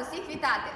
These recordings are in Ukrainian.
усіх вітати.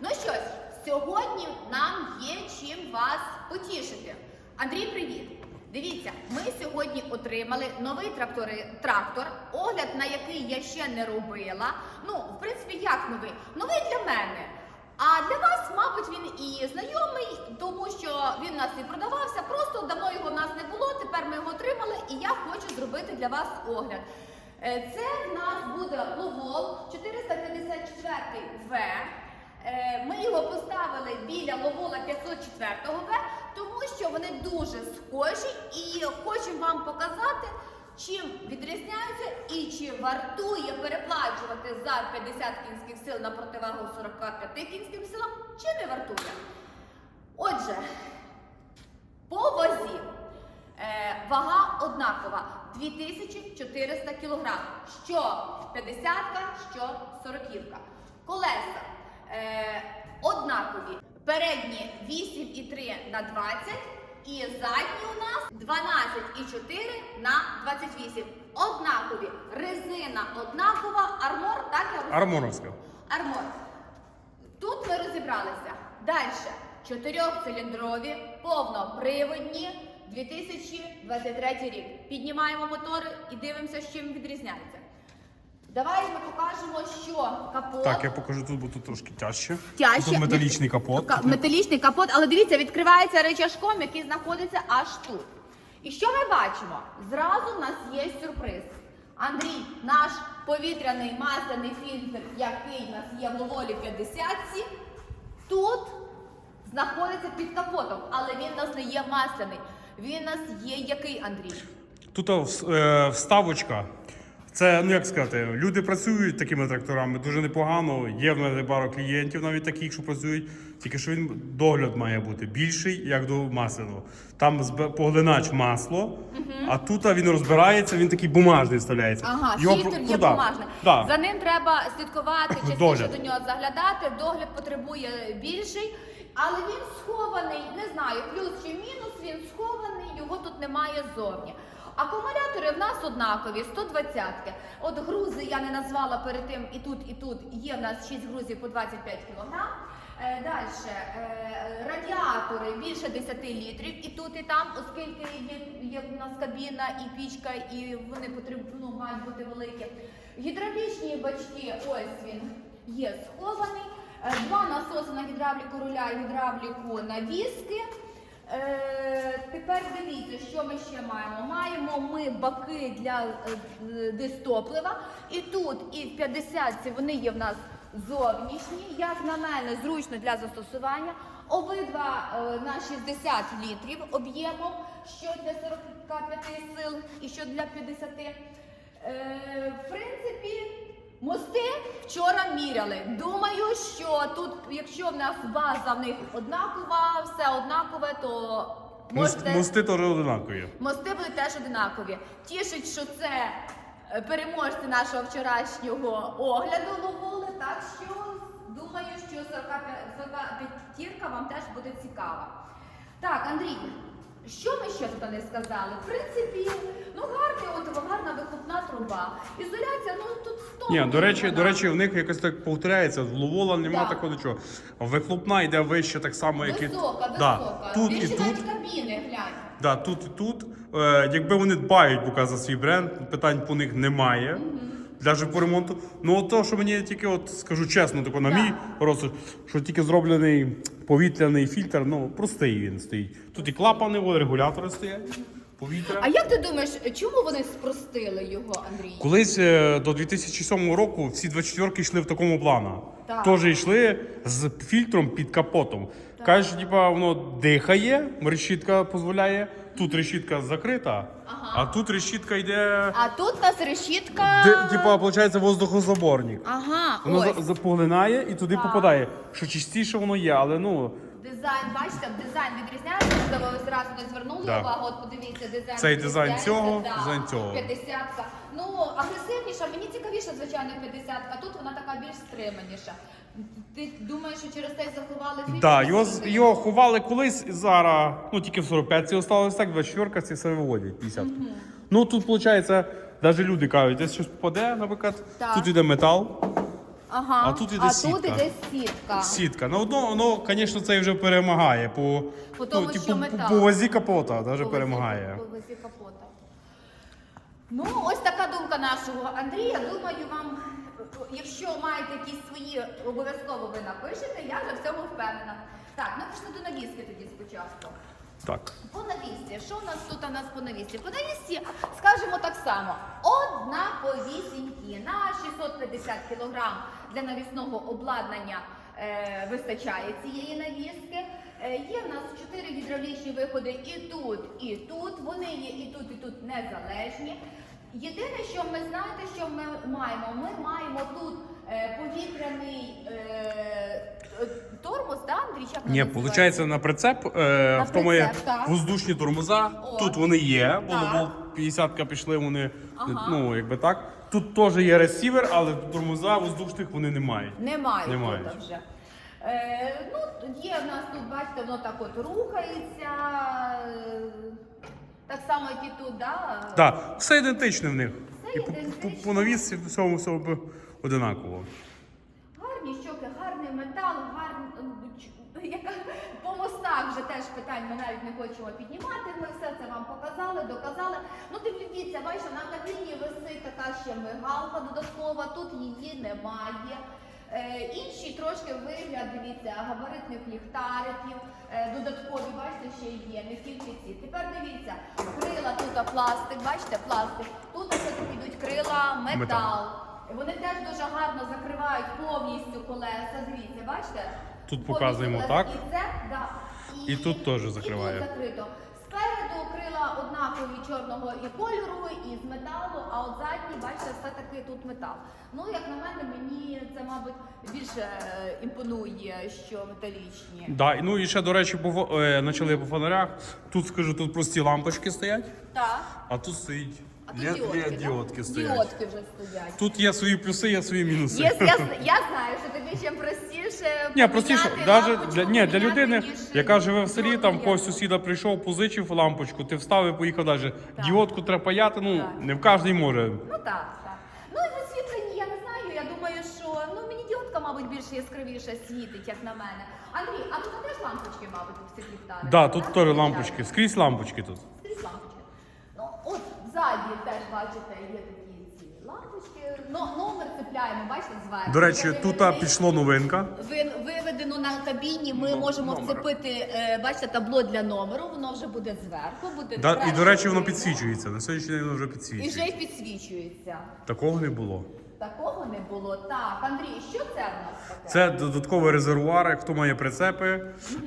Ну що ж, сьогодні нам є чим вас потішити. Андрій, привіт! Дивіться, ми сьогодні отримали новий трактори, трактор, огляд на який я ще не робила. Ну, в принципі, як новий? Новий для мене. А для вас, мабуть, він і знайомий, тому що він у нас і продавався. Просто давно його в нас не було. Тепер ми його отримали, і я хочу зробити для вас огляд. Е, Це буде Ловол 454 В. Е, Ми його поставили біля Ловола 504 В, тому що вони дуже схожі і хочемо вам показати, чим відрізняються і чи вартує переплачувати за 50 кінських сил на противагу 45 кінським силам, чи не вартує. Отже, по вазі. Е, вага однакова 2400 кг. Що 50-ка, що 40. Колеса е, однакові. Передні 8,3 на 20 і задні у нас 12,4 на 28. Однакові. Резина однакова, армор, так я розумію? Армоновська. Армор. Тут ми розібралися. Далі. Чотирьохциліндрові, повноприводні, 2023 рік. Піднімаємо мотори і дивимося, з чим відрізняється. Давай ми покажемо, що капот. Так, я покажу тут, бо тут трошки тяжче. Тяжче. Тут металічний капот. Ка- Металічний капот, але дивіться, відкривається речашком, який знаходиться аж тут. І що ми бачимо? Зразу в нас є сюрприз. Андрій, наш повітряний масляний фільтр, який у нас є в Ловолі 50 тут знаходиться під капотом, але він у нас не є масляний. Він у нас є який, Андрій? Тут е, вставочка. Це, ну як сказати, люди працюють такими тракторами дуже непогано. Є в мене пару клієнтів навіть таких, що працюють. Тільки що він догляд має бути більший, як до масляного. Там поглинач масло, а тут він розбирається, він такий бумажний вставляється. Ага, Його фільтр є ну, бумажний. да. За ним треба слідкувати, частіше Догляд. до нього заглядати. Догляд потребує більший, але він схований, не знаю, плюс чи мінус, він схований, його тут немає зовні. Акумулятори в нас однакові, 120-ки. От грузи я не назвала перед тим і тут, і тут є в нас 6 грузів по 25 кг. Далі радіатори більше 10 літрів і тут, і там, оскільки є, є в нас кабіна і пічка, і вони потрібно ну, мають бути великі. Гідравлічні бачки, ось він є схований. Е, Два насоси на гідравліку руля і гідравліку на віски. Е, тепер дивіться, що ми ще маємо. Маємо ми баки для е, дистоплива. І тут, і в 50 вони є в нас зовнішні, як на мене, зручно для застосування. Обидва е, на 60 літрів об'ємом, що для 45 сил і що для 50. Е, в принципі, мости вчора міряли. Думаю, що тут, якщо в нас база в них однакова, все однакове, то можете... Мости теж одинакові. Мости будуть теж одинакові. Тішить, що це е, переможці нашого вчорашнього огляду ловили, так що думаю, що 45 вам теж буде цікава. Так, Андрій, що ми ще тут не сказали? В принципі, ну гарний, от гарна вихлопна труба. Ізоляція, ну тут тому. Ні, до речі, до речі, в них якось так повторяється. В Ловола нема Так. такого нічого. Вихлопна йде вище так само, як і висока, Да. висока. Тут і Більше тут. навіть кабіни, глянь. Да, тут і тут. Е, якби вони дбають поки за свій бренд, питань по них немає. Навіть по ремонту. Ну, от то, що мені тільки, от скажу чесно, тако на Так. мій розсуд, що тільки зроблений повітряний фільтр, ну простий він стоїть. Тут і клапани, от, регулятори стоять, повітря. А як ти думаєш, чому вони спростили його, Андрій? Колись е, до 2007 року всі 24-ки йшли в такому плану. Так. Теж йшли з фільтром під капотом. Кажеш, що типа воно дихає, решітка дозволяє. Тут решітка закрита, Ага. а тут решітка йде. А тут у нас решітка. Де, типа, виходить, воздухозаборник. Ага, Воно ось. за- запоглинає і туди Так. попадає. Що частіше воно є, але ну Дизайн, бачите, дизайн відрізняється, можливо, ви зразу не звернули Да. увагу, от подивіться, дизайн. Цей дизайн відрізняється, цього, дизайн цього. 50-ка. Ну, агресивніша, мені цікавіша, звичайно, 50-ка, тут вона така більш стриманіша. Ти думаєш, що через те заховали фільм? да, його, з- його ховали колись і зараз. Ну тільки в 45 ці осталось так, 24 ці все виводять 50. Ну тут виходить, навіть люди кажуть, десь щось попаде, наприклад, Так. тут іде метал. Ага. А тут іде а сітка. тут іде сітка. Сітка. Ну, одно, воно, звісно, це вже перемагає по, По тому, ну, що типу, по, метал. по вазі капота, навіть перемагає. по вазі капота. Ну, ось така думка нашого Андрія. Думаю, вам, якщо маєте якісь свої, обов'язково ви напишете, я вже в цьому впевнена. Так, ну пішли до навіски тоді спочатку. Так. По навісці, що у нас тут у нас по навісці? По навісці, скажімо так само, однаковісінькі на 650 кг для навісного обладнання е, вистачає цієї навіски. Е, є в нас чотири гідравлічні виходи і тут, і тут. Вони є і тут, і тут незалежні. Єдине, що ми знаєте, що ми маємо? Ми маємо тут е, повітряний е, тормоз, да, Андрій? Як Ні, виходить, на прицеп, е, в тому є прицеп, так. воздушні тормоза. О. Тут вони є, бо Так. бо 50 пішли вони, Ага. ну, якби так. Тут теж є ресівер, але тормоза воздушних вони не мають. Немає, Немає. тут вже. Е, ну, є в нас тут, бачите, воно так от рухається. е, Так само, як і тут, да? Так, все ідентичне в них. Все І по, ідентично. по навісці всьому все одинаково. Гарні щоки, гарний метал, гарний. Яка по мостах вже теж питань ми навіть не хочемо піднімати. Ми все це вам показали, доказали. Ну дивіться, бачите, на кабіні висить така ще мигалка додаткова, тут її немає. Е, інший трошки вигляд, дивіться, габаритних ліхтариків, е, додаткові, бачите, ще є, не тільки ці. Тепер дивіться, крила тут пластик, бачите, пластик. Тут все таки йдуть крила, метал. Метал. Вони теж дуже гарно закривають повністю колеса. Дивіться, бачите? Тут Повністю показуємо, колеса. так? І це, да. І тут теж закриває. І тут закрито. Крила однакові чорного і кольору, і з металу, а от задні, бачите, все-таки тут метал. Ну, як на мене, мені це, мабуть, більше е, імпонує, що металічні. Да, ну і ще, до речі, по, е, почали по фонарях. Тут скажу, тут прості лампочки стоять, Так. а тут стоїть. Тут ле- діодки, ле- да? діодки стоять. Діодки вже стоять. Тут є свої плюси, є свої мінуси. Є, я, я знаю, що тобі чим простіше. Ні, простіше, поміняти навіть лампочку, для, ні, для поміняти, людини, ніж яка живе в селі, там діодну когось сусіда прийшов, позичив лампочку, ти встав і поїхав далі. Так. Діодку треба паяти, ну Так. не в кожній може. Ну так, так. Ну і освітлені, я не знаю. Я думаю, що ну мені діодка, мабуть, більш яскравіше світить, як на мене. Андрій, а тут теж лампочки, мабуть, у всіх ліхтариках? Да, тут теж лампочки, скрізь лампочки тут. Скрізь лампочки. Ну, от ззаді теж бачите, є такі ці лампочки. Но- номер цепляємо, бачите, зверху. До речі, тут виведений- пішло новинка. Ви- Виведено на кабіні, ми Ну, можемо номер. вцепити, е, бачите, табло для номеру, воно вже буде зверху, буде Да, і, краще до речі, воно видно. підсвічується. На сьогоднішній день воно вже І вже підсвічується. й підсвічується. Такого не було. Такого не було. Так, Андрій, що це в нас таке? Це додатковий резервуар, хто має прицепи,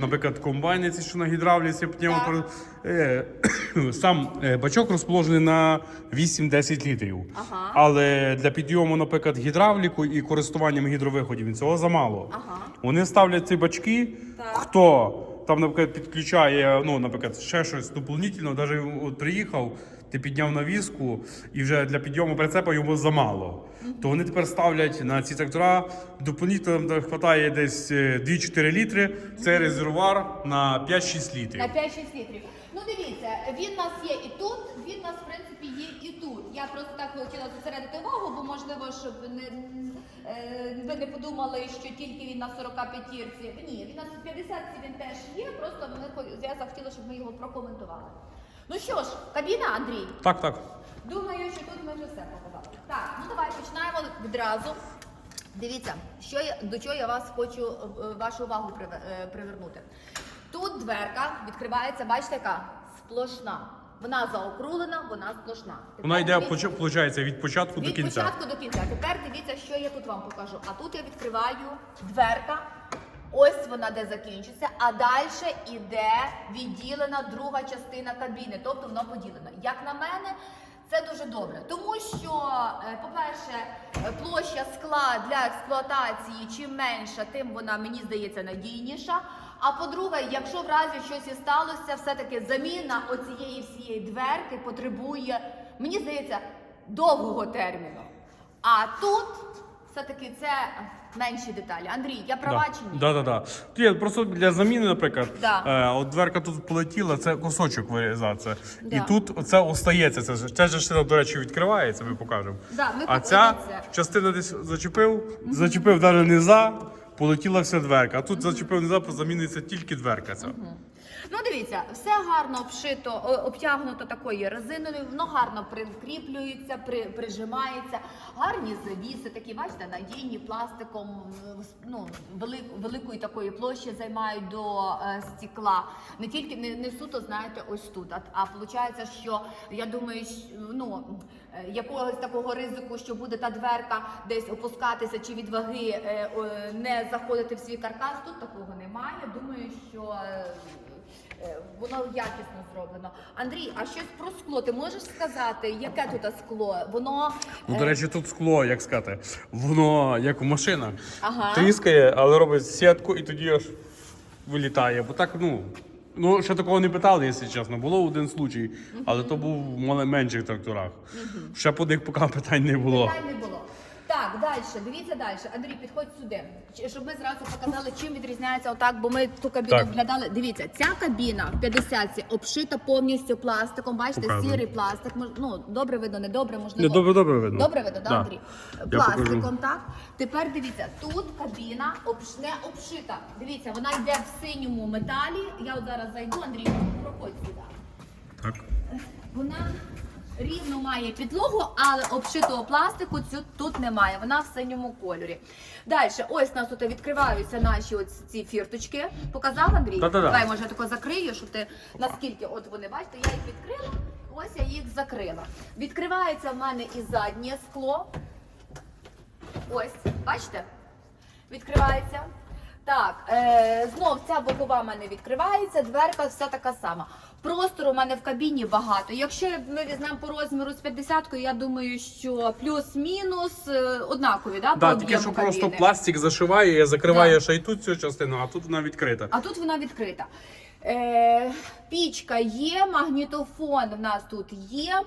наприклад, комбайни, ці, що на гідравліці, пневмо- Так. е, сам е, бачок розположений на 8-10 літрів. Ага. Але для підйому, наприклад, гідравліку і користуванням гідровиходів він цього замало. Ага. Вони ставлять ці бачки, хто там, наприклад, підключає, ну, наприклад, ще щось доповнительно, навіть приїхав, ти підняв навіску, і вже для підйому прицепа йому замало. То вони тепер ставлять на ці трактора доповнительно там вистачає десь е, 2-4 літри. Це резервуар на 5-6 літрів. На 5-6 літрів. Ну дивіться, він у нас є і тут, він у нас, в принципі, є і тут. Я просто так хотіла зосередити увагу, бо можливо, щоб не, е, ви не подумали, що тільки він на 45-ірці. Ні, він на 50-ці він теж є, просто хо- я захотіла, щоб ми його прокоментували. Ну що ж, кабіна, Андрій. Так, так. Думаю, що тут ми вже все показали. Так, ну давай починаємо відразу. Дивіться, що я, до чого я вас хочу е, вашу увагу приве- е, привернути. Тут дверка відкривається, бачите, яка сплошна. Вона заокрулена, вона сплошна. Тепер Вона йде дивіться- виходить, від початку до від кінця. початку до кінця. Тепер дивіться, що я тут вам покажу. А тут я відкриваю дверка. Ось вона де закінчиться, а далі іде відділена друга частина кабіни, тобто воно поділено. Як на мене, це дуже добре, тому що, е, по-перше, е, площа скла для експлуатації чим менша, тим вона мені здається надійніша. А по-друге, якщо в разі щось і сталося, все-таки заміна оцієї всієї дверки потребує, мені здається, довгого терміну. А тут все-таки це менші деталі. Андрій, я права чи ні? Да, да, да. Є просто для заміни, наприклад, Да. е, от дверка тут полетіла, це кусочок вирізається. Да. І тут це остається. Це, ж- ця частина, до речі, відкривається, ми покажемо. Да, ми а ця це. частина десь зачепив, зачепив навіть не за, полетіла вся дверка. А тут зачепив не за, заміниться тільки дверка. Ця. Ну, дивіться, все гарно обшито, обтягнуто такою резиною, воно гарно прикріплюється, при, прижимається. Гарні завіси, такі, бачите, надійні пластиком, е, ну, велик, великої такої площі займають до е, стекла. Не тільки не, не суто, знаєте, ось тут. А, а виходить, що я думаю, щ- ну. е, Якогось такого ризику, що буде та дверка десь опускатися чи від ваги е, не заходити в свій каркас, тут такого немає. Думаю, що Воно якісно зроблено. Андрій, а щось про скло? Ти можеш сказати, яке тут скло? Воно Ну, е, до речі, тут скло, як сказати, воно як у машинах. Ага. Тріскає, але робить сітку і тоді аж вилітає. Бо так, ну. Ну, ще такого не питали, якщо чесно. Було один случай, але то був в менших тракторах. Ще по них поки питань не було. питань не було. Так, далі, дивіться далі. Андрій, підходь сюди, щоб ми зразу показали, чим відрізняється отак, бо ми ту кабіну Так. оглядали. Дивіться, ця кабіна в 50 обшита повністю пластиком. Бачите, Показую. сірий пластик. Мож- Ну, добре видно, не добре, можливо. Не, добре, добре видно. Добре видно, да, Да. Андрій? Я Пластиком, покажу. так? Тепер дивіться, тут кабіна обш... не обшита. Дивіться, вона йде в синьому металі. Я от зараз зайду, Андрій, проходь сюди. Так. Вона рівно має підлогу, але обшитого пластику цю тут немає. Вона в синьому кольорі. Далі, ось у нас тут відкриваються наші ось ці фірточки. Показав Андрій? Да-да-да. Давай, може, я тако закрию, щоб ти наскільки от вони бачите, я їх відкрила. Ось я їх закрила. Відкривається в мене і заднє скло. Ось, бачите? Відкривається. Так, е, знов ця бокова в мене відкривається, дверка вся така сама. Простору у мене в кабіні багато. Якщо ми візьмемо по розміру з 50 я думаю, що плюс-мінус е, однакові, да, Да, по тільки що кабіни. просто пластик зашиває, закриває Да. ще й тут цю частину, а тут вона відкрита. А тут вона відкрита. Е, пічка є, магнітофон в нас тут є.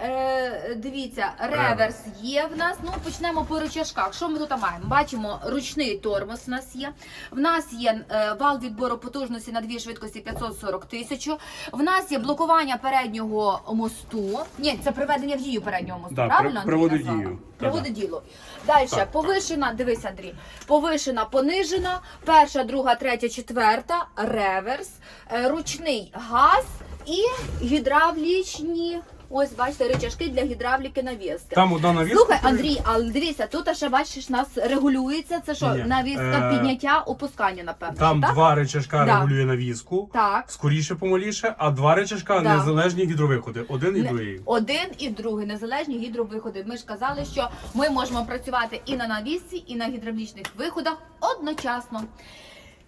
Е, дивіться, реверс є в нас. Ну, почнемо по рычажках. Що ми тут маємо? Бачимо, ручний тормоз в нас є. В нас є е, вал відбору потужності на дві швидкості 540 тисяч. В нас є блокування переднього мосту. Ні, це приведення в дію переднього мосту. Да, правильно? при- приводить дію. Приводить діло. Далі, Так. повишена, дивись, Андрій, повишена, понижена, перша, друга, третя, четверта, реверс, е, ручний газ і гідравлічні. Ось бачите, рычажки для гідравліки навіски. Там одна навіска. Слухай, Андрій, але дивися, тут ще бачиш, нас регулюється. Це що, Ні, навіска е, підняття, опускання, напевно. Там так? два речашка Да. регулює навіску. Так. Скоріше помаліше, а два речашка Да. незалежні гідровиходи. Один і Не- другий. Один і другий незалежні гідровиходи. Ми ж казали, що ми можемо працювати і на навісці, і на гідравлічних виходах одночасно.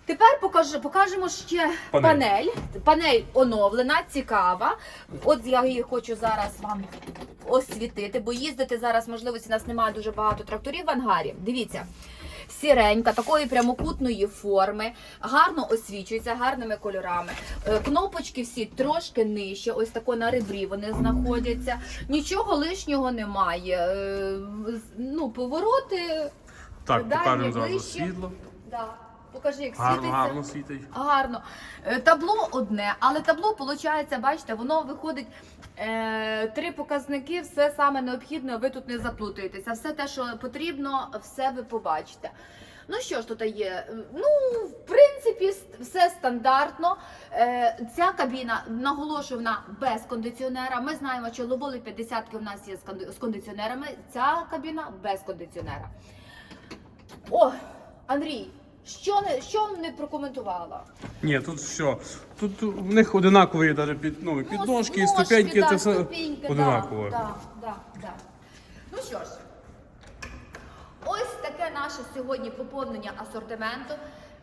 Тепер покажу, покажемо ще Панель. панель. Панель оновлена, цікава. От я її хочу зараз вам освітити, бо їздити зараз можливості у нас немає дуже багато тракторів в ангарі. Дивіться. Сіренька, такої прямокутної форми, гарно освічується, гарними кольорами. Е, Кнопочки всі трошки нижче, ось тако на ребрі вони знаходяться. Нічого лишнього немає. Е, Ну, повороти. Так, покажемо зразу світло. Да. Покажи, як Гарно, світиться. гарно світить. Гарно. Е, Табло одне, але табло, виходить, бачите, воно виходить е, три показники, все саме необхідне, ви тут не заплутаєтеся. Все те, що потрібно, все ви побачите. Ну що ж тут є? Ну, в принципі, все стандартно. Е, ця кабіна наголошую вона без кондиціонера. Ми знаємо, що ловоли 50 в нас є з кондиціонерами. Ця кабіна без кондиціонера. О, Андрій, що не що не прокоментувала? Ні, тут все. Тут в них одинакові навіть під, ну, підножки, ножки, ступеньки, да, це все ступеньки, одинаково. Да, да, да. Ну що ж, ось таке наше сьогодні поповнення асортименту.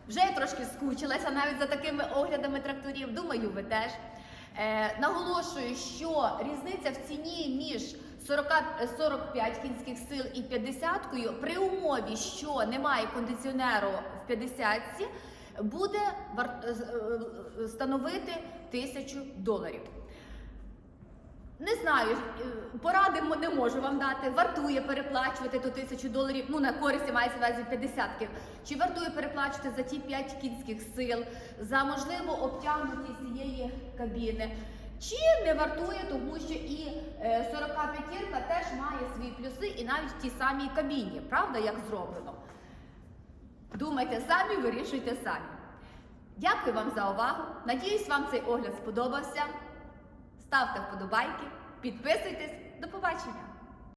Вже я трошки скучилася навіть за такими оглядами тракторів. Думаю, ви теж. Е, наголошую, що різниця в ціні між 40, 45 кінських сил і 50 при умові, що немає кондиціонеру в 50 буде е, е, становити 1000 доларів. Не знаю, е, поради не можу вам дати. Вартує переплачувати ту тисячу доларів, ну на користі мається увазі 50 Чи вартує переплачувати за ті 5 кінських сил, за можливо обтягнутість цієї кабіни? Чи не вартує, тому що і е, 45-ка теж має свої плюси, і навіть в тій самій кабіні, правда, як зроблено? Думайте самі, вирішуйте самі. Дякую вам за увагу. Надіюсь, вам цей огляд сподобався. Ставте вподобайки, підписуйтесь. До побачення!